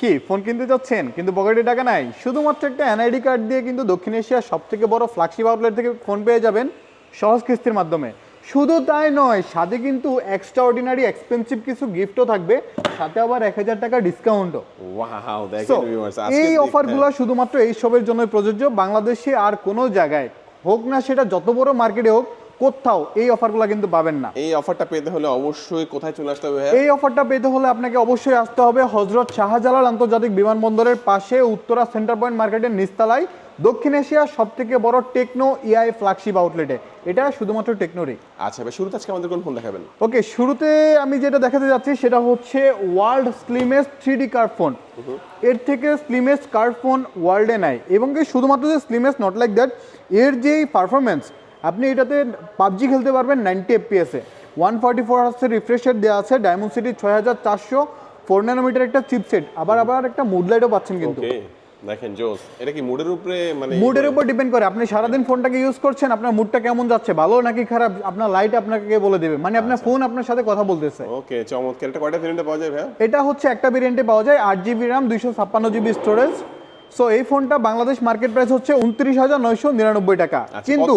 কি? ফোন কিনতে যাচ্ছেন? কিন্তু পকেটে টাকা নাই। শুধুমাত্র একটা এনআইডি কার্ড দিয়ে কিন্তু দক্ষিণ এশিয়ার সব থেকে বড় ফ্ল্যাগশিপ আউটলেট থেকে ফোন পেয়ে যাবেন সহজ কিস্তির মাধ্যমে। শুধু তাই নয় সাথে কিন্তু এক্সট্রা অর্ডিনারি এক্সপেন্সিভ কিছু গিফটও থাকবে। সাথে আবার এক হাজার টাকা ডিসকাউন্টও এই অফারগুলো শুধুমাত্র এই সবের জন্য প্রযোজ্য। বাংলাদেশে আর কোনো জায়গায় হোক না সেটা যত বড় মার্কেটে হোক কোথাও এই অফারগুলো কিন্তু পাবেন না। এই অফারটা পেতে হলে অবশ্যই কোথায় চলে আসতে হবে এই অফারটা পেতে হলে আপনাকে অবশ্যই আসতে হবে হজরত শাহজালাল আন্তর্জাতিক বিমানবন্দরের পাশে উত্তরা সেন্টার পয়েন্ট মার্কেটের নিস্তালায় দক্ষিণ এশিয়ার সব থেকে বড় টেকনো ইআই ফ্ল্যাগশিপ আউটলেটে। এটা শুধুমাত্র টেকনোরই। আচ্ছা ভাই শুরুতে আজকে আমাদের কোন ফোন দেখাবেন? ওকে শুরুতে আমি যেটা দেখাতে যাচ্ছি সেটা হচ্ছে world slimmest three D curve phone এর থেকে স্লিমেস্ট কার ফোন ওয়ার্ল্ডে নাই। এবং কি শুধুমাত্র যে স্লিমেস্ট নট লাইক দ্যাট এর যেই পারফরমেন্স আপনি এটাতে পাবজি খেলতে পারবেন নাইনটি এফপিএসে ওয়ান ফর্টি ফোর হার্সের রিফ্রেশ রেট দেওয়া আছে ডায়মন্ড সিটি ছয় হাজার চারশো ফোর ন্যানোমিটার একটা চিপসেট আবার আবার একটা মুড লাইটও পাচ্ছেন কিন্তু। দেখেন জোস এটা কি মুডের উপরে মানে মুডের উপর ডিপেন্ড করে। আপনি সারাদিন ফোনটাকে ইউজ করছেন আপনার মুডটা কেমন যাচ্ছে? ভালো নাকি খারাপ? আপনার লাইট আপনাকে বলে দেবে? মানে আপনার ফোন আপনার সাথে কথা বলতেছে। ওকে চমৎকার। এটা কয়টা ভেরিয়েন্টে পাওয়া যায় ভাইয়া? এটা হচ্ছে একটা ভেরিয়েন্টে পাওয়া যায় আট জিবি র্যাম দুইশো ছাপ্পান্ন জিবি স্টোরেজ সো এই ফোনটা বাংলাদেশ মার্কেট প্রাইস হচ্ছে উনত্রিশ হাজার নয়শো নিরানব্বই টাকা। আচ্ছা কিন্তু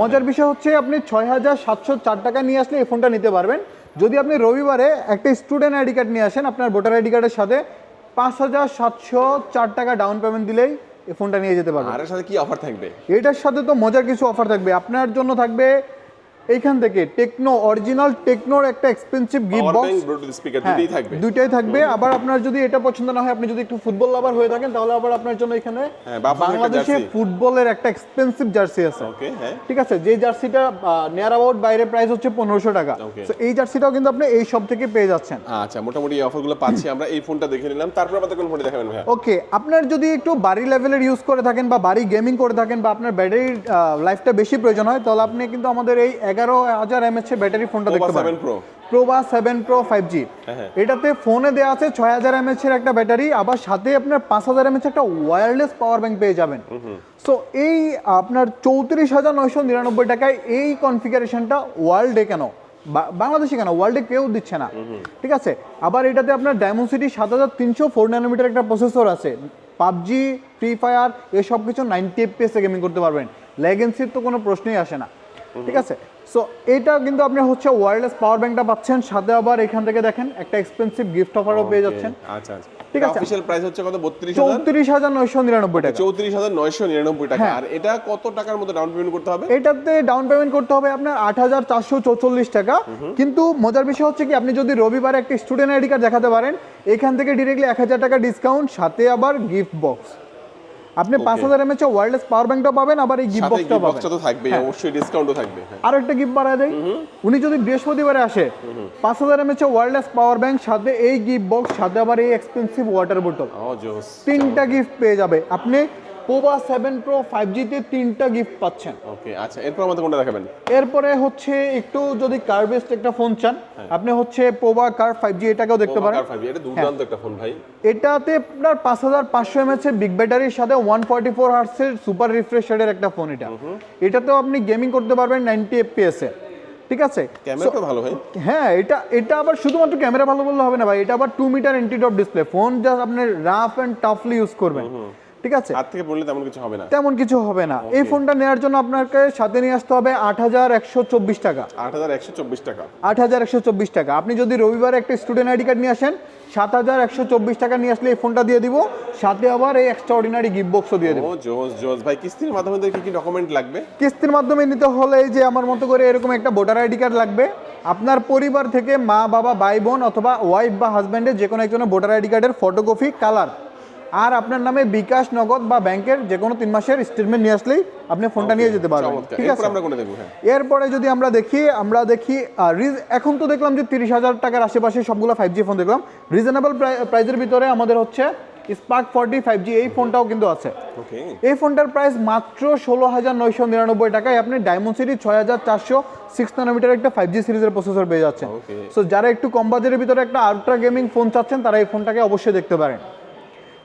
মজার বিষয় হচ্ছে আপনি ছয় হাজার সাতশো চার টাকা নিয়ে আসলে এই ফোনটা নিতে পারবেন। যদি আপনি রবিবারে একটা স্টুডেন্ট আইডি কার্ড নিয়ে আসেন আপনার ভোটার আইডি কার্ডের সাথে পাঁচ হাজার সাতশো চার টাকা ডাউন পেমেন্ট দিলেই এই ফোনটা নিয়ে যেতে পারবেন। আর এর সাথে কি অফার থাকবে? এটার সাথে তো মজার কিছু অফার থাকবে। আপনার জন্য থাকবে এইখান থেকে টেকনো অরিজিনাল টেকনোর একটা এক্সপেন্সিভ গিফট বক্স স্পিকার দুটোই থাকবে। দুইটাই থাকবে। আবার আপনার যদি এটা পছন্দ না হয় আপনি যদি একটু ফুটবল লাভার হয়ে থাকেন তাহলে আবার আপনার জন্য এখানে হ্যাঁ, বাংলাদেশে ফুটবলের একটা এক্সপেন্সিভ জার্সি আছে। হ্যাঁ। ঠিক আছে? যে জার্সিটা নিয়ার অ্যাবাউট বাইরে প্রাইস হচ্ছে পনেরোশো টাকা. So, এই জার্সিটাও কিন্তু আপনি এই সব থেকে পেয়ে যাচ্ছেন। আচ্ছা মোটামুটি এই অফারগুলো পাচ্ছি। আমরা এই ফোনটা দেখে নিলাম। তারপর আমাদের কোন ফোনটা দেখাবেন ভাইয়া। ওকে আপনার যদি একটু বাড়ি লেভেলের ইউজ করে থাকেন বা বাড়ি গেমিং করে থাকেন বা আপনার ব্যাটারির লাইফটা বেশি প্রয়োজন হয় তাহলে আপনি কিন্তু আমাদের এই এগারো হাজার এমএচ ব্যাটারি ফোনটা দেখতে পারেন। সেভেন প্রো প্রোবা সেভেন প্রো ফাইভ জি। এটাতে ফোনে দেওয়া আছে ছয় হাজার এমএচ এর একটা ব্যাটারি আবার সাথে আপনার পাঁচ হাজার এমএচ একটা ওয়্যারলেস পাওয়ার ব্যাংক পেয়ে যাবেন। সো এই আপনার চৌত্রিশ হাজার নয়শো নিরানব্বই টাকায় এই কনফিগারেশনটা ওয়ার্ল্ডে কেন? বাংলাদেশে কেন? ওয়ার্ল্ডে কেউ দিচ্ছে না। ঠিক আছে? আবার এটাতে আপনার ডায়মন্ড সিটি সাত হাজার তিনশো ফোর ন্যানোমিটার একটা প্রসেসর আছে। পাবজি ফ্রি ফায়ার এসব কিছু নাইনটি এফপিএস গেমিং করতে পারবেন। লেগেন্সির তো কোনো প্রশ্নই আসে না। ঠিক আছে? সো এটা কিন্তু আপনি হচ্ছে ওয়্যারলেস পাওয়ার ব্যাংকটা পাচ্ছেন। সাথে আবার এখান থেকে দেখেন একটা এক্সপেন্সিভ গিফট অফারও পেয়ে যাচ্ছেন। আচ্ছা আচ্ছা। ঠিক আছে। অফিশিয়াল প্রাইস হচ্ছে কত? বত্রিশ হাজার? চৌত্রিশ হাজার নয়শো নিরানব্বই টাকা। চৌত্রিশ হাজার নয়শো নিরানব্বই টাকা। হ্যাঁ। আর এটা কত টাকার মতো ডাউন পেমেন্ট করতে হবে? এটাতে ডাউন পেমেন্ট করতে হবে আপনার আট হাজার চারশো চৌচল্লিশ টাকা। কিন্তু মজার বিষয় হচ্ছে কি আপনি যদি রবিবারে একটা স্টুডেন্ট আইডি কার্ড দেখাতে পারেন এখান থেকে ডিরেক্টলি এক হাজার টাকা ডিসকাউন্ট সাথে আবার গিফট বক্স আপনি পাঁচ হাজার এমএচ ওয়ারলেস পাওয়ার ব্যাংকটা পাবেন আবার এই গিফট বক্সটা পাবেন বক্সটা তো থাকবেই অবশ্যই ডিসকাউন্টও থাকবে আর একটা গিফট বাড়ায় দেই। উনি যদি বৃহস্পতিবারে আসে পাঁচ হাজার এমএচ ওয়ারলেস পাওয়ার ব্যাংক সাথে এই গিফট বক্স সাথে আবার এই এক্সপেন্সিভ ওয়াটার বোতল তিনটা গিফট পেয়ে যাবে। আপনি পোবা সেভেন প্রো ফাইভ জিতে তিনটা গিফট পাচ্ছেন। ওকে আচ্ছা এরপর আমাদের কোনটা দেখাবেন? এরপরে হচ্ছে একটু যদি কার্ভেস্ট একটা ফোন চান আপনি হচ্ছে পোবা কার ফাইভ জি এটাকেও দেখতে পারেন। Poco R5, এটা দুর্দান্ত একটা ফোন ভাই। এটাতে আপনার পাঁচ হাজার পাঁচশো এমএচ এর বিগ ব্যাটারির সাথে ওয়ান ফর্টি ফোর হার্সের সুপার রিফ্রেশ রেটের একটা ফোন এটা। এটাতেও আপনি গেমিং করতে পারবেন নাইনটি এফপিএস এ। ঠিক আছে? ক্যামেরাটা ভালো ভাই। হ্যাঁ এটা এটা আবার শুধুমাত্র ক্যামেরা ভালো বললে হবে না ভাই। এটা আবার two meter anti drop display phone just আপনি রাফ অ্যান্ড টাফলি ইউজ করবেন। ঠিক আছে? হাত থেকে পড়লে তেমন কিছু হবে না। তেমন কিছু হবে না। এই ফোনটা নেওয়ার জন্য আপনাকে সাথে নিয়ে আসতে হবে আট হাজার একশো চব্বিশ টাকা। আট হাজার একশো চব্বিশ টাকা। আট হাজার একশো চব্বিশ টাকা। আপনি যদি রবিবারে একটা স্টুডেন্ট আইডি কার্ড নিয়ে আসেন সাত হাজার একশো চব্বিশ টাকা নিয়ে আসলে এই ফোনটা দিয়ে দিব সাথে আবার এই এক্সট্রা অর্ডিনারি গিফট বক্সও দিয়ে দেবো। ও জোস জোস। ভাই কিস্তির মাধ্যমে কি কি ডকুমেন্ট লাগবে? কিস্তির মাধ্যমে নিতে হলে এই যে আমার মতো করে এরকম একটা ভোটার আইডি কার্ড লাগবে। আপনার পরিবার থেকে মা বাবা ভাই বোন অথবা ওয়াইফ বা হাজব্যান্ডের যে কোনো একজনের ভোটার আইডি কার্ডের ফটোকপি কালার আর আপনার নামে বিকাশ নগদ বা ব্যাংকের যে কোনো তিন মাসের স্টেটমেন্ট নিয়ে আসলেই আপনি ফোনটা নিয়ে যেতে পারবেন। ঠিক আছে? আমরা দেখব হ্যাঁ। এরপরে যদি আমরা দেখি আমরা দেখি এখন তো দেখলাম যে তিরিশ হাজার টাকার আশেপাশে সবগুলো ফাইভ জি ফোন দেখলাম। রিজনেবল প্রাইসের ভিতরে আমাদের হচ্ছে স্পার্ক ফর্টি ফাইভ জি এই ফোনটাও কিন্তু আছে। এই ফোনটার প্রাইস মাত্র ষোলো হাজার নয়শো নিরানব্বই টাকায় আপনি ডায়মন্ড সিটি ছয় হাজার চারশো সিক্স নানোমিটার একটা ফাইভ জি সিরিজের প্রসেসর পেয়ে যাচ্ছেন। সো যারা একটু কম বাজেটের ভিতরে একটা আলট্রা গেমিং ফোন চাচ্ছেন তারা এই ফোনটাকে অবশ্যই দেখতে পারেন।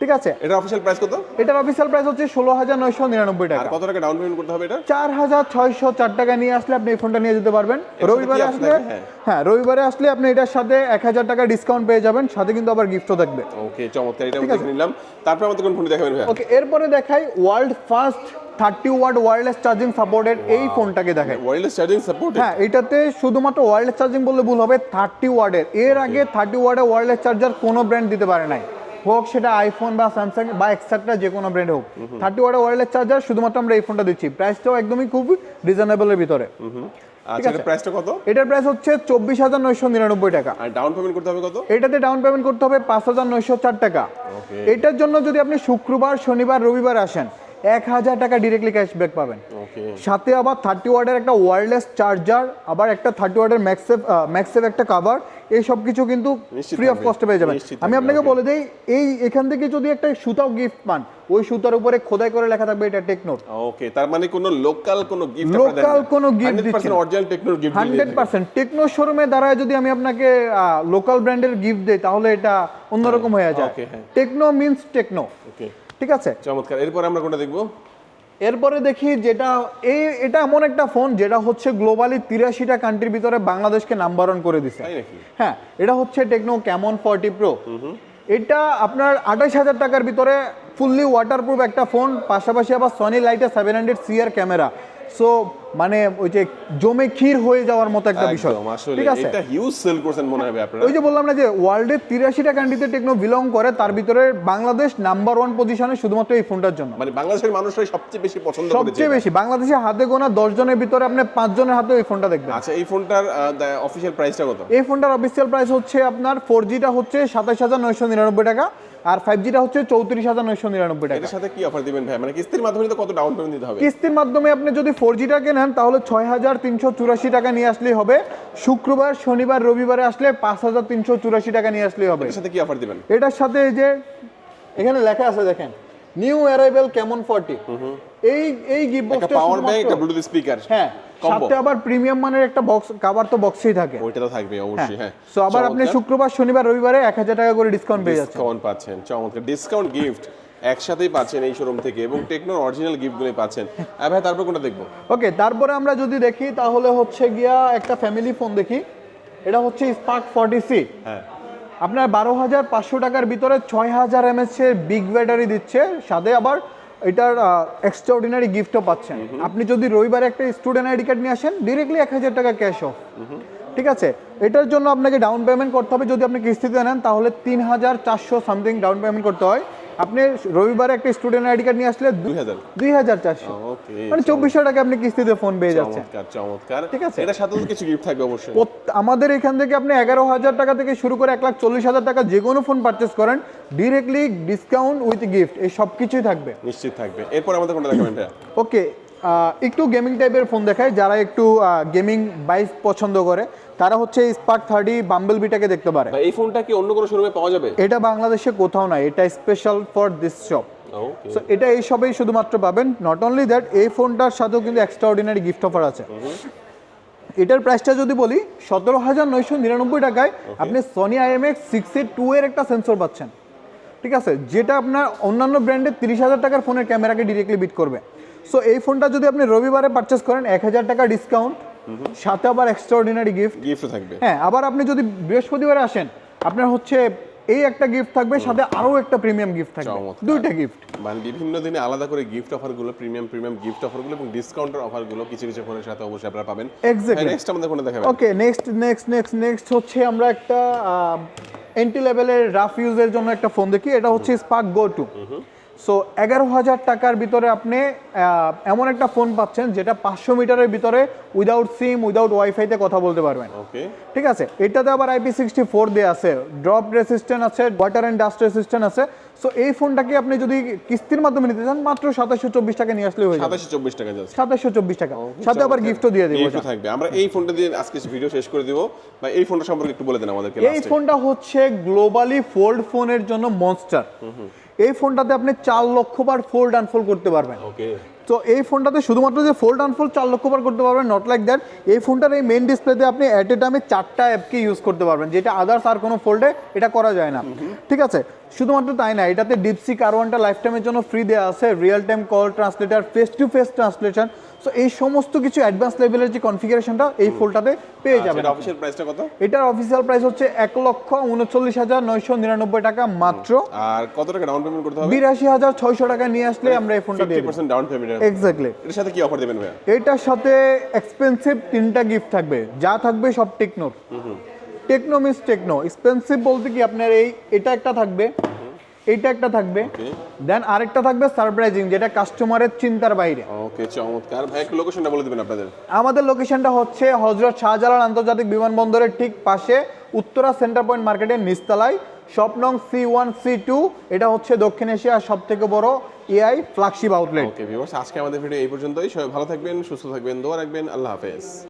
ঠিক আছে? এটা অফিসিয়াল প্রাইস কত? এটার অফিসিয়াল প্রাইস হচ্ছে ষোলো হাজার নয়শো নিরানব্বই আর টাকা কত টাকা ডাউন পেমেন্ট করতে হবে এটা? চার হাজার ছয়শো চার টাকা নিয়ে আসলে আপনি এই ফোনটা নিয়ে যেতে পারবেন। রবিবারে আসলে হ্যাঁ। হ্যাঁ রবিবারে আসলে আপনি এটার সাথে এক হাজার টাকা ডিসকাউন্ট পেয়ে যাবেন সাথে কিন্তু আবার গিফটও থাকবে। ওকে চমৎকার এটা দেখে নিলাম। তারপর আমাদের কোন দেখাবেন ওকে এরপরে দেখাই world first thirty watt wireless charging supported এই ফোনটাকে দেখাই। ওয়্যারলেস চার্জিং সাপোর্ট হ্যাঁ এটাতে শুধুমাত্র ওয়্যারলেস চার্জিং বললে ভুল হবে থার্টি ওয়ার্ডের এর আগে থার্টি ওয়ার্ডের ওয়্যারলেস চার্জার কোনো ব্র্যান্ড দিতে পারে নাই। হোক সেটা আইফোন বা স্যামসাং বা এক্সট্রা যে কোনো ব্র্যান্ড হোক থার্টি ওয়াট ওয়ারলেস চার্জার শুধুমাত্র আমরা এই ফোনটা দিচ্ছি। প্রাইসটাও একদমই খুব রিজনেবলের ভিতরে। আচ্ছা প্রাইসটা কত? এটার প্রাইস হচ্ছে চব্বিশ হাজার নয়শো নিরানব্বই টাকা। আর ডাউন পেমেন্ট করতে হবে কত? এটাতে ডাউন পেমেন্ট করতে হবে পাঁচ হাজার নয়শো চার টাকা। এটার জন্য যদি আপনি শুক্রবার শনিবার রবিবার আসেন এক হাজার টাকা ডিরেক্টলি ক্যাশব্যাক পাবেন। সাথে আবার থার্টি ওয়ার্ডের একটা ওয়্যারলেস চার্জার আবার একটা থার্টি ওয়ার্ডের ম্যাক্সেভ ম্যাক্সেভ একটা কাভার এই সব কিছু কিন্তু ফ্রি অফ কস্টে পেয়ে যাবেন। আমি আপনাকে বলে দিই এই এখান থেকে যদি একটা সুতাও গিফট পান ওই সুতার উপরে খোদাই করে লেখা থাকবে এটা টেকনোর ওকে তার মানে কোনো লোকাল কোনো গিফট Local কোনো gift দিচ্ছে না। অরিজিনাল টেকনোর গিফট হান্ড্রেড পার্সেন্ট টেকনো শোরুমে দ্বারায় যদি আমি আপনাকে লোকাল ব্র্যান্ডের গিফট দিই তাহলে এটা অন্যরকম হয়ে যায়। হ্যাঁ। টেকনো মিন্স টেকনো ওকে ঠিক আছে? চমৎকার এরপর আমরা কোনটা দেখব? এরপরে দেখি যেটা এই এটা এমন একটা ফোন যেটা হচ্ছে গ্লোবালি তিরাশিটা কান্ট্রির ভিতরে বাংলাদেশকে নাম্বার ওয়ান করে দিছে। হ্যাঁ এটা হচ্ছে টেকনো ক্যামন ফর্টি প্রো এটা আপনার আঠাশ হাজার টাকার ভিতরে ফুললি ওয়াটারপ্রুফ একটা ফোন পাশাপাশি আবার সনি লাইটে সেভেন হান্ড্রেড সি সিআর ক্যামেরা সো মানে ওই যে জমে ক্ষীর হয়ে যাওয়ার মতো একটা বিষয়। ঠিক আছে? এটা হিউজ সেল করছেন মনে হবে আপনারা। ওই যে বললাম না যে ওয়ার্ল্ডের তিরাশিটা কান্ট্রিতে টেকনো বিলং করে তার ভিতরে বাংলাদেশ নাম্বার ওয়ান পজিশনে শুধুমাত্র এই ফোনটার জন্য। মানে বাংলাদেশের মানুষরাই সবচেয়ে বেশি পছন্দ করেছে সবচেয়ে বেশি। বাংলাদেশে হাতে গোনা দশ জনের ভিতরে আপনি পাঁচ জনের হাতে এই ফোনটা দেখবেন। আচ্ছা এই ফোনটার অফিসিয়াল প্রাইসটা কত? এই ফোনটার অফিসিয়াল প্রাইস হচ্ছে আপনার ফোর জিটা হচ্ছে সাতাশ হাজার নয়শো নিরানব্বই টাকা। আর ফাইভ জিটা হচ্ছে চৌত্রিশ হাজার নয়শো নিরানব্বই টাকা। এটার সাথে কি অফার দিবেন ভাই? মানে কিস্তির মাধ্যমে তো কত ডাউন পেমেন্ট দিতে হবে? কিস্তির মাধ্যমে আপনি যদি ফোর জিটা কেনেন তাহলে ছয় হাজার তিনশো চুরাশি টাকা নিয়ে আসলেই হবে। শুক্রবার শনিবার রবিবারে আসলে পাঁচ হাজার তিনশো চুরাশি টাকা নিয়ে আসলেই হবে। এটার সাথে কি অফার দিবেন? এটার সাথে এই যে এখানে লেখা আছে দেখেন নিউ অ্যারাইভেল কেমন ফর্টি এই এই গিফট বক্সটা পাওয়ার ব্যাংক একটা ব্লুটুথ স্পিকার হ্যাঁ সাথে আবার প্রিমিয়াম মানের একটা বক্স কাভার তো বক্সেই থাকে। ওইটা তো থাকবে অবশ্যই হ্যাঁ। সো আবার আপনি শুক্রবার শনিবার রবিবারে এক হাজার টাকা করে ডিসকাউন্ট পেয়ে যাচ্ছেন। ডিসকাউন্ট পাচ্ছেন চমৎকার। ডিসকাউন্ট গিফট একসাথেই পাচ্ছেন এই শোরুম থেকে এবং টেকনোর অরিজিনাল গিফটগুলোই পাচ্ছেন। ভাই তারপর কোনটা দেখব? ওকে তারপরে আমরা যদি দেখি তাহলে হচ্ছে গিয়া একটা ফ্যামিলি ফোন দেখি। এটা হচ্ছে স্পার্ক ফর্টি সি হ্যাঁ। আপনার বারো হাজার পাঁচশো টাকার ভিতরে ছয় হাজার এমএচ এর বিগ ব্যাটারি দিচ্ছে। সাথে আবার এটার এক্সট্রাঅর্ডিনারি গিফটও পাচ্ছেন। আপনি যদি রবিবার একটা স্টুডেন্ট আইডি কার্ড নিয়ে আসেন ডিরেক্টলি এক হাজার টাকা ক্যাশ অফ ঠিক আছে? এটার জন্য আপনাকে ডাউন পেমেন্ট করতে হবে। যদি আপনি কিস্তিতে নেন তাহলে তিন হাজার চারশো সামথিং ডাউন পেমেন্ট করতে হয়। আপনি রবিবারে একটা স্টুডেন্ট আইডি কার্ড নিয়ে আসলে দুই হাজার। দুই হাজার চারশো। মানে চব্বিশশো টাকা আপনি কিস্তিতে ফোন পেয়ে যাচ্ছেন। চমৎকার। চমৎকার ঠিক আছে। এটার সাথে কিছু গিফট থাকবে অবশ্যই। আমাদের এখান থেকে আপনি এগারো হাজার টাকা থেকে শুরু করে এক লাখ চল্লিশ হাজার টাকা যে কোনো ফোন পারচেস করেন ডিরেক্টলি ডিসকাউন্ট উইথ গিফট এই সব কিছুই থাকবে। নিশ্চিত থাকবে। এরপর আমাদের কোনটা দেখাবেন ওকে একটু গেমিং টাইপের ফোন দেখায় যারা একটু গেমিং বাইক পছন্দ করে তারা হচ্ছে স্পার্ক থার্টি বাম্বেল বিটাকে দেখতে পারে। এই ফোনটা কি অন্য কোনো শোরুমে পাওয়া যাবে? এটা বাংলাদেশে কোথাও নাই এটা special for this shop so এটা এই সবেই শুধুমাত্র পাবেন। নট অনলি দ্যাট এই ফোনটার সাথেও কিন্তু এক্সট্রা অর্ডিনারি গিফট অফার আছে এটার প্রাইসটা যদি বলি সতেরো হাজার নয়শো নিরানব্বই টাকায় আপনি Sony IMX six A two এর একটা সেন্সর পাচ্ছেন। ঠিক আছে? যেটা আপনার অন্যান্য ব্র্যান্ডের তিরিশ হাজার টাকার ফোনের ক্যামেরাকে ডিরেক্টলি বিট করবে। সো এই ফোনটা যদি আপনি রবিবারে পারচেস করেন এক হাজার টাকা ডিসকাউন্ট সাথে আবার এক্সট্রা অর্ডিনারি গিফট গিফটও থাকবে। হ্যাঁ আবার আপনি যদি বৃহস্পতিবারে আসেন আপনার হচ্ছে এই একটা গিফট থাকবে সাথে আরও একটা প্রিমিয়াম গিফট থাকবে। দুইটা গিফট মানে বিভিন্ন দিনে আলাদা করে গিফট অফারগুলো প্রিমিয়াম প্রিমিয়াম গিফট অফারগুলো এবং ডিসকাউন্টের অফারগুলো কিছু কিছু ফোনের সাথে অবশ্যই আপনারা পাবেন। Exactly. নেক্সট আমাদের কোনটা দেখাবেন। Okay next next next next হচ্ছে আমরা একটা এন্টি লেভেলের রাফ ইউজের জন্য একটা ফোন দেখি। এটা হচ্ছে স্পার্ক গো টু সো এগারো হাজার টাকার ভিতরে আপনি এমন একটা ফোন পাচ্ছেন যেটা পাঁচশো মিটারের ভিতরে উইদাউট সিম উইদাউট ওয়াইফাইতে কথা বলতে পারবেন। ওকে ঠিক আছে? এটাতে আবার আইপি সিক্সটি ফোর দিয়ে আছে। ড্রপ রেসিস্ট্যান্ট আছে ওয়াটার অ্যান্ড ডাস্ট রেসিস্ট্যান্ট আছে। সো এই ফোনটাকে আপনি যদি কিস্তির মাধ্যমে নিতে চান মাত্র সাতাশশো চব্বিশ টাকা নিয়ে আসলে হয়ে যাবে। সাতাশশো চব্বিশ টাকা যাচ্ছে সাতাশশো চব্বিশ টাকা। সাথে আবার গিফটও দিয়ে দেবো থাকবে। আমরা এই ফোনটা দিয়ে আজকে ভিডিও শেষ করে দিব। বা এই ফোনটা সম্পর্কে একটু বলে দেন আমাদেরকে এই ফোনটা হচ্ছে গ্লোবালি ফোল্ড ফোনের জন্য মনস্টার এই ফোনটাতে আপনি চার লক্ষ বার ফোল্ড আনফোল্ড করতে পারবেন। ওকে তো এই ফোনটাতে শুধুমাত্র যে ফোল্ড আনফোল্ড চার লক্ষ বার করতে পারবেন নট লাইক দ্যাট এই ফোনটার এই মেন ডিসপ্লেতে আপনি অ্যাট এ টাইমে চারটা অ্যাপকে ইউজ করতে পারবেন যেটা আদার্স আর কোনো ফোল্ডে এটা করা যায় না। ঠিক আছে? শুধুমাত্র তাই না এটাতে ডিপসি কারওয়ানটা লাইফ টাইমের জন্য ফ্রি দেওয়া আছে real time call translator face to face translation so এই সমস্ত কিছু অ্যাডভান্স লেভেলের যে কনফিগারেশনটা এই ফোনটাতে পেয়ে যাবেন অফিসিয়াল প্রাইসটা কত? এটার অফিসিয়াল প্রাইস হচ্ছে এক লক্ষ উনচল্লিশ হাজার নয়শো নিরানব্বই টাকা মাত্র। আর কত টাকা ডাউন পেমেন্ট করতে হবে? বিরাশি হাজার ছয়শো টাকা নিয়ে আসলে আমরা এই ফোনটা দিয়ে পার্সেন্ট ডাউন পেমেন্ট এক্স্যাক্টলি এটার সাথে কি অফার দেবেন ভাইয়া? এটার সাথে এক্সপেন্সিভ তিনটা গিফট থাকবে। যা থাকবে সব টেকনোর টেকনো মিস টেকনো এক্সপেন্সিভ বলতে কি আপনার এই এটা একটা থাকবে এইটা একটা থাকবে দেন আরেকটা থাকবে সারপ্রাইজিং যেটা কাস্টমারের চিন্তার বাইরে। ওকে চমৎকার। ভাই একটু লোকেশনটা বলে দেবেন আপনাদের। আমাদের লোকেশনটা হচ্ছে হজরত শাহজালাল আন্তর্জাতিক বিমানবন্দরের ঠিক পাশে উত্তরা সেন্টার পয়েন্ট মার্কেটের নিস্তালায় শপ নং সি ওয়ান সি টু এটা হচ্ছে দক্ষিণ এশিয়ার সব থেকে বড় AI flagship outlet okay viewers আজকে আমাদের ভিডিও এই পর্যন্তই। সবাই ভালো থাকবেন সুস্থ থাকবেন দোয়া রাখবেন। আল্লাহ হাফেজ।